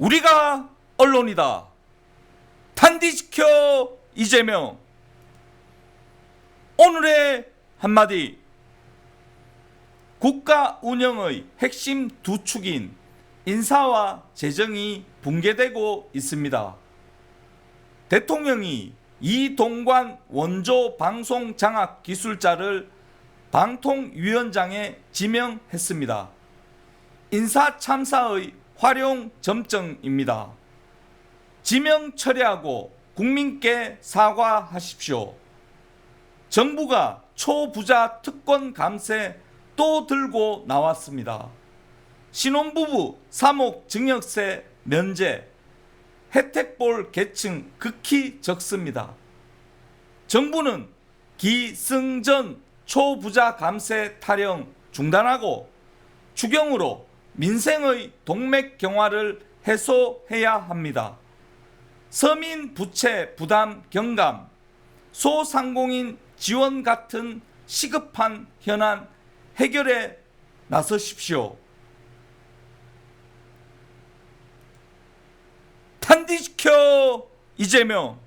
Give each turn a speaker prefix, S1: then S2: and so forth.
S1: 우리가 언론이다. 탄디시켜 이재명. 오늘의 한마디. 국가 운영의 핵심 두 축인 인사와 재정이 붕괴되고 있습니다. 대통령이 이동관 원조 방송 장악 기술자를 방통위원장에 지명했습니다. 인사 참사의 활용 점정입니다. 지명 처리하고 국민께 사과하십시오. 정부가 초부자 특권 감세 또 들고 나왔습니다. 신혼부부 3억 증여세 면제, 혜택 볼 계층 극히 적습니다. 정부는 기승전 초부자 감세 타령 중단하고 추경으로 민생의 동맥 경화를 해소해야 합니다. 서민 부채 부담 경감, 소상공인 지원 같은 시급한 현안 해결에 나서십시오. 탄디시켜 이재명